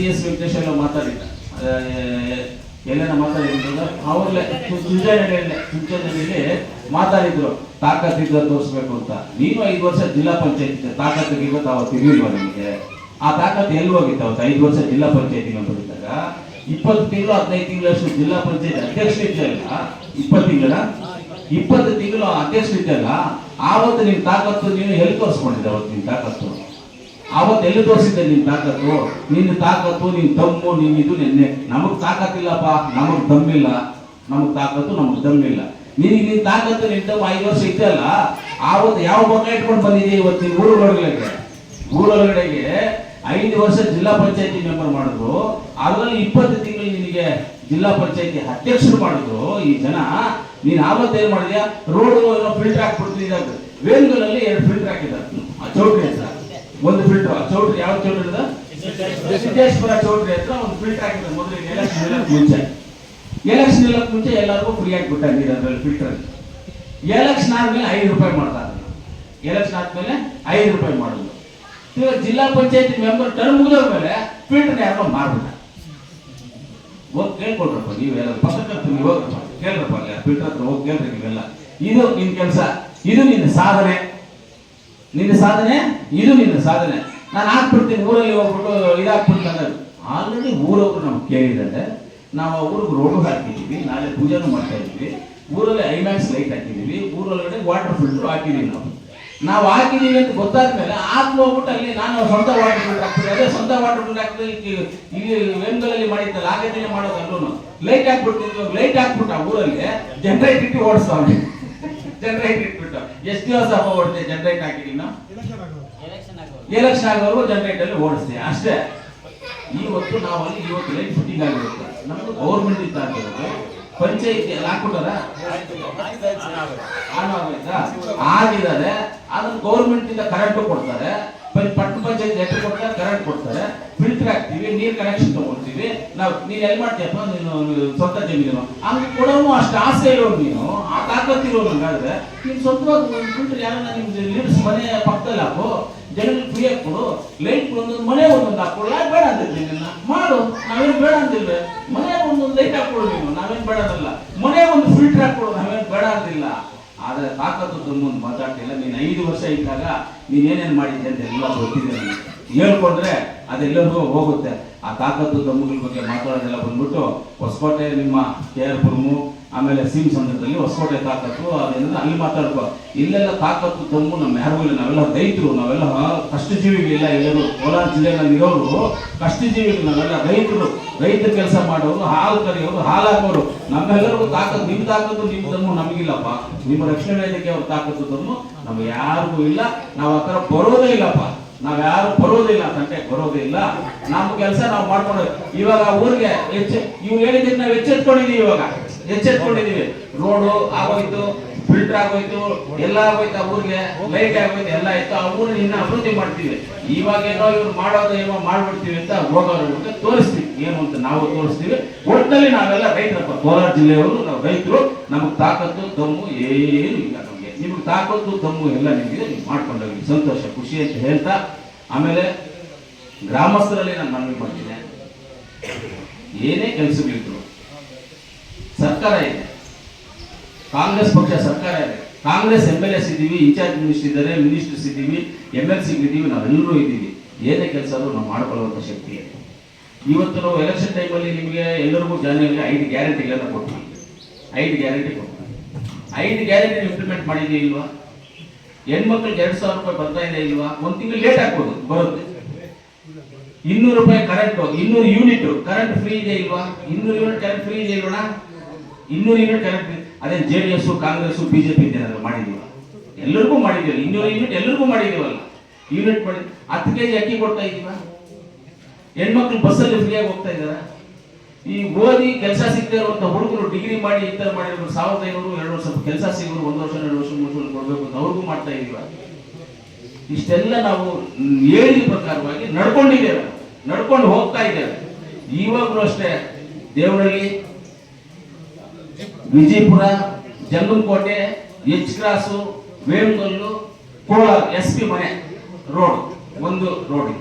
C S Venkatesh ಎಲ್ಲ ಮಾತಾಡಿದ್ದ. ಎಲ್ಲೇನ ಮಾತಾಡಿದ್ರು ಅವ್ರಲ್ಲೇ ಸುಂಚನಗಳಲ್ಲೇ ಸುಂಚನಗಳಲ್ಲಿ ಮಾತಾಡಿದ್ರು, ತಾಕತ್ತಿದ್ದ ತೋರಿಸ್ಬೇಕು ಅಂತ. ನೀನು ಐದು ವರ್ಷ ಜಿಲ್ಲಾ ಪಂಚಾಯತ್, ತಾಕತ್ತಿಗೆ ಇವತ್ತು ಅವತ್ತು ಇರಲಿಲ್ವ ನಿಮಗೆ? ಆ ತಾಕತ್ತು ಎಲ್ಲಿ ಹೋಗಿತ್ತು ಅವತ್ತು? ಐದು ವರ್ಷ ಜಿಲ್ಲಾ ಪಂಚಾಯತಿ ಅಂತ ಇದ್ದಾಗ ಇಪ್ಪತ್ತು ತಿಂಗಳು, ಹದಿನೈದು ತಿಂಗಳಷ್ಟು ಜಿಲ್ಲಾ ಪಂಚಾಯತ್ ಅಧ್ಯಕ್ಷರಿದ್ದಲ್ಲ ಇಪ್ಪತ್ತು ತಿಂಗಳ ಇಪ್ಪತ್ತು ತಿಂಗಳು ಅಧ್ಯಕ್ಷರಿದ್ದಲ್ಲ ಆವತ್ತು ನಿನ್ ತಾಕತ್ತು ನೀನು ಎಲ್ಲಿ ತೋರಿಸ್ಕೊಂಡಿದ್ದೆ ಅವತ್ತು ನಿಮ್ಮ ತಾಕತ್ತು? ಅವತ್ತು ಎಲ್ಲಿ ತೋರಿಸಿದ್ದೆ ನಿನ್ ತಾಕತ್ತು? ನಿನ್ನ ತಾಕತ್ತು, ನಿನ್ ದಮ್ಮು, ನಿನ್ ಇದು ನಿನ್ನೆ. ನಮಗ್ ತಾಕತ್ತಿಲ್ಲಪ್ಪ, ನಮಗ್ ದಮ್ಮಿಲ್ಲ. ನಮಗೆ ತಾಕತ್ತು, ನಮಗ್ ದಮ್ಮಿಲ್ಲ. ನಿನಗೆ ನಿನ್ ತಾಕತ್ತು ನಿನ್ ದಮ್ಮ ಐದು ವರ್ಷ ಇದ್ದಲ್ಲ ಆವತ್ತು ಯಾವ ಮಗ ಇಟ್ಕೊಂಡು ಬಂದಿದೆ ಇವತ್ತು ಊರು ಊರುಗಳಿಗೆ ಊರೊಳಗಡೆಗೆ ಐದು ವರ್ಷ ಜಿಲ್ಲಾ ಪಂಚಾಯತಿ ಮೆಂಬರ್ ಮಾಡಿದ್ರು. ಅದರಲ್ಲಿ ಇಪ್ಪತ್ತು ತಿಂಗಳು ನಿನಗೆ ಜಿಲ್ಲಾ ಪಂಚಾಯತಿ ಅಧ್ಯಕ್ಷರು ಮಾಡಿದ್ರು. ಈ ಜನ, ನೀನ್ ಆವತ್ತು ಏನ್ ಮಾಡಿದ್ಯಾ? ರೋಡ್ ಫಿಲ್ಟರ್ ಹಾಕ್ಬಿಡ್ತೀನಿ ವೇಲ್ಗಳಲ್ಲಿ ಎರಡು ಫಿಲ್ಟರ್ ಹಾಕಿದ್ದಾರೆ. ಚೌಟ್ರಿ ಹತ್ರ ಒಂದು ಫಿಲ್ಟರ್ ಚೌಟ್ರಿ ಯಾವ ಚೌಟ್ರಿ ಅದ? ಸಿದ್ದೇಶ್ವರ ಚೌಟ್ರಿ ಹತ್ರ ಒಂದು ಫಿಲ್ಟರ್ ಆಗಿದೆ ಮೊದಲಿಗೆ ಎಲೆಕ್ಷನ್ ಮುಂಚೆ. ಎಲೆಕ್ಷನ್ ಎಲ್ಲ ಮುಂಚೆ ಎಲ್ಲರಿಗೂ ಫ್ರೀ ಆಗಿ ಬಿಟ್ಟ ನೀರು ಅದ್ರಲ್ಲಿ ಫಿಲ್ಟರ್ ಎಲೆಕ್ಷನ್ ಆದ್ಮೇಲೆ ಐದು ರೂಪಾಯಿ ಮಾಡ್ತಾರೆ ಎಲೆಕ್ಷನ್ ಆದ್ಮೇಲೆ ಐದು ರೂಪಾಯಿ ಮಾಡೋದು. ಇವಾಗ ಜಿಲ್ಲಾ ಪಂಚಾಯತಿ ಮೆಂಬರ್ ಟರ್ಮ್ ಮುಗಿದೋದ್ಮೇಲೆ ಫಿಲ್ಟರ್ ಯಾರೋ ಮಾರ್ಬಿಟ್ಟ. ಹೋಗಿ ಕೇಳ್ಕೊಳ್ರಪ್ಪ ನೀವೆಲ್ಲ ಪಕ್ಕಕ್ಕೆ ನೀವು ಹೋಗ್ರಪ್ಪ. ಕೇಳ್ರಪ್ಪ, ಅಲ್ಲಿ ಫಿಲ್ಟರ್ ಹತ್ರ ಹೋಗಿ ಕೇಳ್ರಿ ನೀವೆಲ್ಲ. ಇದು ನಿನ್ನ ಕೆಲಸ. ಇದು ನಿನ್ನ ಸಾಧನೆ. ನಿನ್ನ ಸಾಧನೆ ಇದು ನಿನ್ನ ಸಾಧನೆ. ನಾನು ಹಾಕ್ಬಿಡ್ತೀನಿ, ಊರಲ್ಲಿ ಹೋಗ್ಬಿಟ್ಟು ಇದಾಕ್ಬಿಡ್ತೀನಿ ಅನ್ನೋದು. ಆಲ್ರೆಡಿ ಊರೊಬ್ರು ನಮ್ಗೆ ಕೇಳಿದ್ದಾರೆ. ನಾವು ಆ ಊರಿಗೆ ರೋಡ್ ಹಾಕಿದ್ದೀವಿ ನಾಳೆ ಪೂಜೆನೂ ಮಾಡ್ತಾ ಇದ್ದೀವಿ. ಊರಲ್ಲಿ ಐಮ್ಯಾಕ್ಸ್ ಲೈಟ್ ಹಾಕಿದ್ದೀವಿ ಊರೊಳಗಡೆ ವಾಟರ್ ಫಿಲ್ಟರ್ ಹಾಕಿದ್ದೀವಿ ನಾವು. ನಾವು ಹಾಕಿದ್ದೀವಿ ಅಂತ ಗೊತ್ತಾದ್ಮೇಲೆ ಆತ್ಮ ಹೋಗ್ಬಿಟ್ಟು ಅಲ್ಲಿ ನಾನು ಸ್ವಂತ ವಾಟರ್ ಫಿಲ್ಟರ್ ಹಾಕ್ತೀನಿ ಅದೇ ಸ್ವಂತ ವಾಟರ್ ಫಿಲ್ಟರ್ ಹಾಕಿದ್ರೆ ಇಲ್ಲಿ ವೇಮ್ಗಳಲ್ಲಿ ಮಾಡಿದ್ದಲ್ಲ ಆಗೇನೆ ಮಾಡೋದು ಅಲ್ಲೂ ಲೈಟ್ ಹಾಕ್ಬಿಟ್ಟಿದ್ವಿ ಲೈಟ್ ಹಾಕ್ಬಿಟ್ಟು ಊರಲ್ಲಿ ಜನರೇಟ್ ಇಟ್ಟು ಓಡಿಸ್ತಾವೆ ಜನರೇಟ್ ಇಟ್ಬಿಟ್ಟು. ಎಷ್ಟು ದಿವಸ ಓಡ್ತೀವಿ ಜನರೇಟ್ ಹಾಕಿದ್ದೀನಿ? ನಾವು ಎಲೆಕ್ಷನ್ ಆಗೋವರೆಗೂ ಜನರೇಟ್ ಅಲ್ಲಿ ಓಡಿಸ್ತೀವಿ ಅಷ್ಟೇ ಇವತ್ತು ನಾವು ಅಲ್ಲಿ ಇವತ್ತು ಲೈಟ್ ಫಿಟ್ಟಿಂಗ್ ಆಗಿರುತ್ತೆ. ನಮ್ದು ಗೌರ್ಮೆಂಟ್ ಇಂದ ಆಗಿರೋದು ಪಂಚಾಯತಿ ಹಾಕ್ಬಿಟ್ಟಾರ? ಅದನ್ನ ಗೌರ್ಮೆಂಟ್ ಇಂದ ಕರೆಂಟ್ ಕೊಡ್ತಾರೆ. ಪಟ್ಟಣ ಪಂಚಾಯತ್ ಲೆಟರ್ ಕೊಡ್ತಾರೆ ಕರೆಂಟ್ ಕೊಡ್ತಾರೆ. ಫಿಲ್ಟರ್ ಹಾಕ್ತಿವಿ, ನೀರ್ ಕನೆಕ್ಷನ್ ತಗೊಳ್ತೀವಿ ನಾವು ನೀನು ಎಲ್ಲಿ ಮಾಡ್ತೀಯಪ್ಪ? ನೀನು ಸ್ವಂತ ಜಮೀನು ಆಮೇಲೆ ಕೊಡೋನು ಅಷ್ಟು ಆಸೆ ಇರೋನು ನೀನು. ಆ ತಾಕತ್ತಿರೋನು ಹಂಗಾದ್ರೆ ನೀನು ಸ್ವಂತವಾಗಿ ಫಿಲ್ಟರ್ ಯಾರನ್ನ ನಿಮ್ಗೆ ಲೀಡ್ಸ್ ಮನೆ ಪಕ್ಕದಲ್ಲಿ ಹಾಕು. ಜನರಿಗೆ ಫ್ರೀ ಕೊಡು. ಲೈಟ್ ಒಂದೊಂದು ಮನೆ ಒಂದೊಂದು ಹಾಕೊಳ್ಳ ಬೇಡ ಅಂತಿದ್ದೆ ನಿನ್ನ ಮಾಡು. ನಾವೇನು ಬೇಡ ಅಂದಿಲ್ಲ ಮನೆ ಒಂದೊಂದು ಲೈಟ್ ಹಾಕೊಳ್ಳು ನೀನು. ನಾವೇನು ಬೇಡ ಅನ್ನಲ್ಲ ಮನೆ ಒಂದು ಫಿಲ್ಟರ್ ಹಾಕೊಳ್ಳು ನಾವೇನು ಬೇಡ ಅಂತಿಲ್ಲ ಆದ್ರೆ ತಾಕತ್ತು ತುಂಬ ಮಾತಾಡ್ತಿಲ್ಲ ನೀನು ಐದು ವರ್ಷ ಇದ್ದಾಗ ನೀನ್ ಏನೇನ್ ಮಾಡಿದ್ದೆ ಅಂತ ಎಲ್ಲ ಗೊತ್ತಿದೆ ಹೇಳ್ಕೊಂಡ್ರೆ ಅದೆಲ್ಲರಿಗೂ ಹೋಗುತ್ತೆ. ಆ ತಾಕತ್ತು ದಮ್ಮುಗಳ ಬಗ್ಗೆ ಮಾತಾಡೋದೆಲ್ಲ ಬಂದ್ಬಿಟ್ಟು ಹೊಸಕೋಟೆ ನಿಮ್ಮ ಕೆ ಆರ್ ಪುರ್ಮು ಆಮೇಲೆ ಸಿಮ್ ಸಂದರ್ಭದಲ್ಲಿ ಹೊಸಕೋಟೆ ತಾಕತ್ತು ಅದೆಲ್ಲ ಅಲ್ಲಿ ಮಾತಾಡ್ಕೋ. ಇಲ್ಲೆಲ್ಲ ತಾಕತ್ತು ತಮ್ಮ, ನಮ್ಮ ಯಾರಿಗೂ ಇಲ್ಲ. ನಾವೆಲ್ಲ ರೈತರು, ನಾವೆಲ್ಲ ಕಷ್ಟಜೀವಿಗಳಿಲ್ಲ ಎಲ್ಲರೂ ಕೋಲಾರ ಜಿಲ್ಲೆಯಲ್ಲಿ ಇರೋರು, ಕಷ್ಟಜೀವಿಗಳು ನಾವೆಲ್ಲ ರೈತರು. ರೈತ ಕೆಲಸ ಮಾಡೋರು, ಹಾಲು ಕರೆಯೋರು ಹಾಲು ಹಾಕೋರು ನಮ್ಮೆಲ್ಲರಿಗೂ ತಾಕತ್ತು, ನಿಮ್ಮ ತಾಕತ್ತು, ನಿಮ್ಮ ತಮ್ಮ ನಮಗಿಲ್ಲಪ್ಪ. ನಿಮ್ಮ ರಕ್ಷಣೆ ವೇದಿಕೆ ಅವ್ರ ತಾಕತ್ತು ತಮ್ಮ. ನಮ್ಗೆ ಯಾರಿಗೂ ಇಲ್ಲ. ನಾವು ಆ ಥರ ಬರೋದೇ ಇಲ್ಲಪ್ಪ. ನಾವ್ ಯಾರು ಬರೋದಿಲ್ಲ ತಂಟೆ ಬರೋದಿಲ್ಲ ನಮ್ಮ ಕೆಲಸ ನಾವು ಮಾಡ್ಕೊಂಡು, ಇವಾಗ ಊರಿಗೆ ಹೆಚ್ಚು ಇವ್ ಹೇಳಿದ್ರೆ ನಾವು ಎಚ್ಚೆತ್ಕೊಂಡಿದೀವಿ ಇವಾಗ. ಎಚ್ಚೆತ್ಕೊಂಡಿದೀವಿ. ರೋಡು ಆಗೋಯ್ತು ಫಿಲ್ಟರ್ ಆಗೋಯ್ತು, ಎಲ್ಲ ಆಗೋಯ್ತು ಆ ಊರಿಗೆ ಲೈಟ್ ಆಗೋಯ್ತು, ಎಲ್ಲ ಆಯ್ತು. ಆ ಊರಿನ ಇನ್ನ ಅಭಿವೃದ್ಧಿ ಮಾಡ್ತೀವಿ. ಇವಾಗ ಏನೋ ಇವ್ರು ಮಾಡೋದು ಏನೋ ಮಾಡ್ಬಿಡ್ತೀವಿ ಅಂತ ಹೋಗೋರು ತೋರಿಸ್ತೀವಿ. ಏನು ಅಂತ ನಾವು ತೋರಿಸ್ತೀವಿ. ಒಟ್ಟಿನಲ್ಲಿ ನಾವೆಲ್ಲ ರೈತರಪ್ಪ ಕೋಲಾರ ಜಿಲ್ಲೆಯವರು, ನಾವು ರೈತರು, ನಮಗೆ ತಾಕತ್ತು, ದಮ್ಮು, ಏನು ಇಲ್ಲ ನಮಗೆ ತಾಕತ್ತು ದಮ್ಮು ಎಲ್ಲ ನಿಮಗೆ, ನೀವು ಮಾಡ್ಕೊಂಡೋಗಿ ಸಂತೋಷ, ಖುಷಿ ಅಂತ ಹೇಳ್ತಾ, ಆಮೇಲೆ ಗ್ರಾಮಸ್ಥರಲ್ಲಿ ನಾನು ಮನವಿ ಮಾಡ್ತೀನಿ. ಏನೇ ಕೆಲಸಗಳಿದ್ರು, ಸರ್ಕಾರ ಇದೆ. ಕಾಂಗ್ರೆಸ್ ಪಕ್ಷ ಸರ್ಕಾರ ಇದೆ. ಕಾಂಗ್ರೆಸ್ ಎಂ ಎಲ್ ಎಸ್ ಇದ್ದೀವಿ, ಇನ್ಚಾರ್ಜ್ ಮಿನಿಸ್ಟರ್ ಇದ್ದಾರೆ, ಮಿನಿಸ್ಟರ್ಸ್ ಇದ್ದೀವಿ ಎಂ ಎಲ್ ಸಿ ಇದ್ದೀವಿ, ನಾವೆಲ್ಲರೂ ಇದ್ದೀವಿ. ಏನೇ ಕೆಲಸ ನಾವು ಮಾಡ್ಕೊಳ್ಳುವಂಥ ಶಕ್ತಿ ಇದೆ. ಇವತ್ತು ನಾವು ಎಲೆಕ್ಷನ್ ಟೈಮಲ್ಲಿ ನಿಮಗೆ ಎಲ್ಲರಿಗೂ ಜನಗಳಿಗೆ ಐದು ಗ್ಯಾರಂಟಿಗಳನ್ನ ಕೊಡ್ತೀವಿ ಐದು ಗ್ಯಾರಂಟಿ ಕೊಡ್ತೀವಿ ಐದು ಗ್ಯಾರಂಟಿ ಇಂಪ್ಲಿಮೆಂಟ್ ಮಾಡಿದೀವಿ ಇಲ್ವಾ? ಹೆಣ್ಮಕ್ಳಿಗೆ ಎರಡು ಸಾವಿರ ರೂಪಾಯಿ ಬರ್ತಾ ಇದೆ ಇಲ್ವಾ? ಒಂದು ತಿಂಗಳು ಲೇಟ್ ಹಾಕ್ಬೋದು ಬರುತ್ತೆ. ಇನ್ನೂರು ರೂಪಾಯಿ ಕರೆಂಟ್ ಇನ್ನೂರು ಯೂನಿಟ್ ಕರೆಂಟ್ ಫ್ರೀ ಇದೆ ಇಲ್ವಾ? ಇನ್ನೂರು ಯೂನಿಟ್ ಕರೆಂಟ್ ಫ್ರೀ ಇದೆ ಇಲ್ವಣ ಇನ್ನೂರು ಯೂನಿಟ್ ಕರೆಂಟ್ ಅದೇ J D S Congress BJP ಏನಾದ್ರು ಮಾಡಿದೀವ ಎಲ್ಲರಿಗೂ ಮಾಡಿದೀವಿ ಇನ್ನೂರು ಯೂನಿಟ್ ಎಲ್ಲರಿಗೂ ಮಾಡಿದೀವಲ್ಲ ಯೂನಿಟ್ ಮಾಡಿ ಹತ್ತು ಕೆಜಿ ಅಕ್ಕಿ ಕೊಡ್ತಾ ಇದೀವ? ಹೆಣ್ಮಕ್ಳು ಬಸ್ಸಲ್ಲಿ ಫ್ರೀಯಾಗಿ ಹೋಗ್ತಾ ಇದಾರ ಈ ಓದಿ ಕೆಲಸ ಸಿಗದೆ ಇರುವಂತ ಹುಡುಗರು ಡಿಗ್ರಿ ಮಾಡಿ ಇಂಥ ಮಾಡಿ ಮಾಡಿದ್ರು ಸಾವಿರದ ಐನೂರು, ಎರಡು ವರ್ಷ ಕೆಲಸ ಸಿಗೋರು ಒಂದು ವರ್ಷ, ಎರಡು ವರ್ಷ, ಮೂರು ವರ್ಷ ಕೊಡಬೇಕು ಅಂತ ಅವ್ರಿಗೂ ಮಾಡ್ತಾ ಇದೀವ. ಇಷ್ಟೆಲ್ಲ ನಾವು ಹೇಳಿದ ಪ್ರಕಾರವಾಗಿ ನಡ್ಕೊಂಡಿದ್ದೇವೆ. ನಡ್ಕೊಂಡು ಹೋಗ್ತಾ ಇದ್ದೇವೆ. ಇವಾಗಲೂ ಅಷ್ಟೇ ದೇವರಲ್ಲಿ Vijayapura, Jangamakote H cross Vemagal Kolar, S P ಮನೆ ರೋಡ್, ಒಂದು road.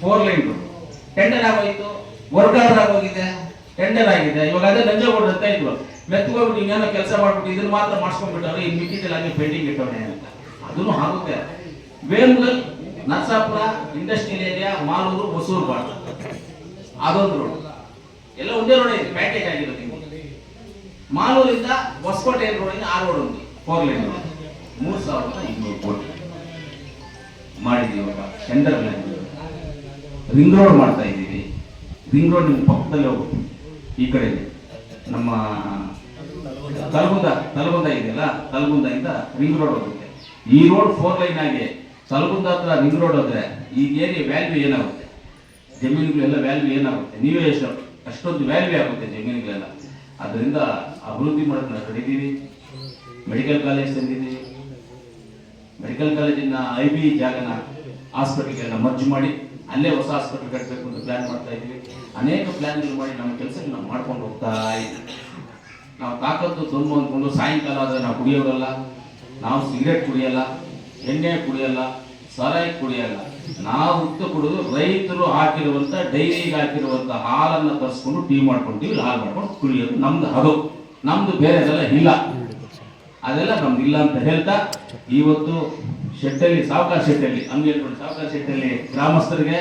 Four lane road tender ಆಗೋಯ್ತು. ವರ್ಗಾವರ್ ಆಗೋಗಿದೆ ಟೆಂಡರ್ ಆಗಿದೆ. ಇವಾಗ ಅದೇ ನಂಜೇಗೌಡರು ಅಂತ ಇದ್ವು ಮೆತ್ಕೋಗ್ಬಿಟ್ಟು ಇನ್ನೇನೋ ಕೆಲಸ ಮಾಡ್ಬಿಟ್ಟು ಇದನ್ನ ಮಾತ್ರ ಮಾಡಿಸ್ಕೊಂಡ್ಬಿಟ್ಟವ್ರೆ, ಈ ಮಿಕ್ಕಿದ್ದೆಲ್ಲ ಹಂಗೆ ಪೆಂಡಿಂಗ್ ಇಟ್ಟವ್ರೆ ಅಂತ. ಅದನ್ನು ಆಗುತ್ತೆ. ವೇಮುಗಲ್, ನರಸಾಪುರ, ಇಂಡಸ್ಟ್ರಿಯಲ್ ಏರಿಯಾ, ಮಾಲೂರು, ಹೊಸೂರು ಬಾಳ ಅದೊಂದು ರೋಡ್ ಎಲ್ಲ ಒಂದೇ ರೋಡ್ ಇದೆ ಪ್ಯಾಕೇಜ್ ಆಗಿರೋದು ನಿಮ್ಗೆ. ಮಾಲೂರಿಂದ ಹೊಸಕೋಟೆ ರೋಡಿಂದ ಆ ರೋಡ್ ಒಂದು ಫೋರ್ ಲೈನ್ ಮೂರು ಸಾವಿರದ ಇನ್ನೂರು ಕೋಟಿ. ಮಾಡಿದ್ದೀವಿ ಇವಾಗ ಟೆಂಡರ್ ರಿಂಗ್ ರೋಡ್ ಮಾಡ್ತಾ ಇದ್ದೀವಿ ರಿಂಗ್ ರೋಡ್ ನಿಮ್ಮ ಪಕ್ಕದಲ್ಲಿ ಹೋಗುತ್ತೆ ಈ ಕಡೆ ನಮ್ಮ ತಲಗುಂದ ತಲಗುಂದ ಇದೆಯಲ್ಲ? ತಲಗುಂದಿಂದ ರಿಂಗ್ ರೋಡ್ ಹೋಗುತ್ತೆ. ಈ ರೋಡ್ ಫೋರ್ ಲೈನ್ ಆಗಿ ತಲಗುಂದ ಹತ್ರ ರಿಂಗ್ ರೋಡ್ ಹೋದ್ರೆ ಈಗ ಏರಿಯಾ ವ್ಯಾಲ್ಯೂ ಏನಾಗುತ್ತೆ? ಜಮೀನುಗಳೆಲ್ಲ ವ್ಯಾಲ್ಯೂ ಏನಾಗುತ್ತೆ? ನೀವೇ ಎಷ್ಟು, ಅಷ್ಟೊಂದು ವ್ಯಾಲ್ಯೂ ಆಗುತ್ತೆ ಜಮೀನುಗಳೆಲ್ಲ. ಅದರಿಂದ ಅಭಿವೃದ್ಧಿ ಮಾಡೋದನ್ನ ನಾವು ಮೆಡಿಕಲ್ ಕಾಲೇಜ್ ತಂದಿದ್ದೀವಿ. ಮೆಡಿಕಲ್ ಕಾಲೇಜಿನ ಐ ಬಿ ಜಾಗನ ಹಾಸ್ಪಿಟಲ್ಗೆಲ್ಲ ಮರ್ಜ್ ಮಾಡಿ. ಅಲ್ಲೇ ಹೊಸ ಆಸ್ಪತ್ರೆ ಕಟ್ಟಬೇಕು ಅಂತ ಪ್ಲಾನ್ ಮಾಡ್ತಾ ಇದ್ವಿ ಅನೇಕ ಪ್ಲಾನ್ಗಳು ಮಾಡಿ ನಮ್ಮ ಕೆಲಸ ನಾವು ಮಾಡ್ಕೊಂಡು ಹೋಗ್ತಾ ಇದ್ವಿ ನಾವು ತಾಕತ್ತು ತುಂಬ ಅಂದ್ಕೊಂಡು ಸಾಯಂಕಾಲ ಆದರೆ ನಾವು ಕುಡಿಯೋರಲ್ಲ, ನಾವು ಸಿಗರೇಟ್ ಕುಡಿಯಲ್ಲ, ಎಣ್ಣೆ ಕುಡಿಯಲ್ಲ, ಸರಾಯಿ ಕುಡಿಯಲ್ಲ, ನಾವು ಹುಟ್ಟು ಕುಡಿದು ರೈತರು ಹಾಕಿರುವಂತ, ಡೈರಿಗೆ ಹಾಕಿರುವಂಥ ಹಾಲನ್ನು ತರಿಸ್ಕೊಂಡು ಟೀ ಮಾಡ್ಕೊಂತೀವಿ, ಹಾಲು ಮಾಡ್ಕೊಂಡು ಕುಡಿಯೋದು. ನಮ್ದು ಅದು. ನಮ್ದು ಬೇರೆದೆಲ್ಲ ಇಲ್ಲ. ಅದೆಲ್ಲ ನಮ್ದು ಇಲ್ಲ ಅಂತ ಹೇಳ್ತಾ, ಇವತ್ತು ಶೆಟ್ಟಲ್ಲಿ ಸಾವುಕಾರ ಶೆಟ್ಟಲ್ಲಿ ಹಂಗೆ ಹೇಳ್ಕೊಂಡು ಸಾವುಕಾರ ಶೆಟ್ಟಲ್ಲಿ ಗ್ರಾಮಸ್ಥರಿಗೆ,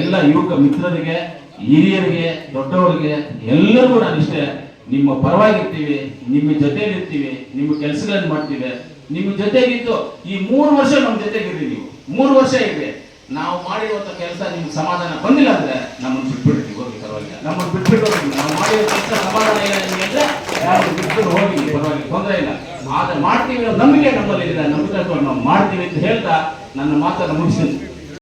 ಎಲ್ಲ ಯುವಕ ಮಿತ್ರರಿಗೆ, ಹಿರಿಯರಿಗೆ, ದೊಡ್ಡವರಿಗೆ ಎಲ್ಲರಿಗೂ ನಾನು ಇಷ್ಟೇ. ನಿಮ್ಮ ಪರವಾಗಿರ್ತೀವಿ, ನಿಮ್ಮ ಜೊತೆಲಿ ಇರ್ತೀವಿ ನಿಮ್ಮ ಕೆಲಸಗಳನ್ನ ಮಾಡ್ತೀವಿ. ನಿಮ್ಮ ಜೊತೆಗಿದ್ದು ಈ ಮೂರು ವರ್ಷ ನಮ್ಮ ಜೊತೆಗಿರ್ರಿ ನೀವು. ಮೂರು ವರ್ಷ ಇರ್ರಿ. ನಾವು ಮಾಡಿರುವಂತ ಕೆಲಸ ನಿಮ್ಗೆ ಸಮಾಧಾನ ಬಂದಿಲ್ಲ ಅಂದ್ರೆ ನಮ್ಮನ್ನು ಬಿಟ್ಬಿಡ್ತೀವಿ ಹೋಗಿ ಪರವಾಗಿಲ್ಲ. ನಮ್ಮನ್ನು ಬಿಟ್ಬಿಟ್ಟು ನಾವು ಮಾಡಿರೋ ಕೆಲಸ ಸಮಾಧಾನ ಇಲ್ಲ ನಿಮಗೆ ಅಂದ್ರೆ ಯಾರು ಬಿಟ್ಬಿಟ್ಟು ಹೋಗಿ ಪರವಾಗಿಲ್ಲ ತೊಂದರೆ ಆದ್ರೆ ಮಾಡ್ತೀವಿ ನಂಬಿಕೆ ನಮ್ಮಲ್ಲಿ ಇದೆ. ನಂಬಿಕೆ ಮಾಡ್ತೀವಿ ಅಂತ ಹೇಳ್ತಾ ನನ್ನ ಮಾತನ್ನು ಮುಗಿಸ್ತೀನಿ.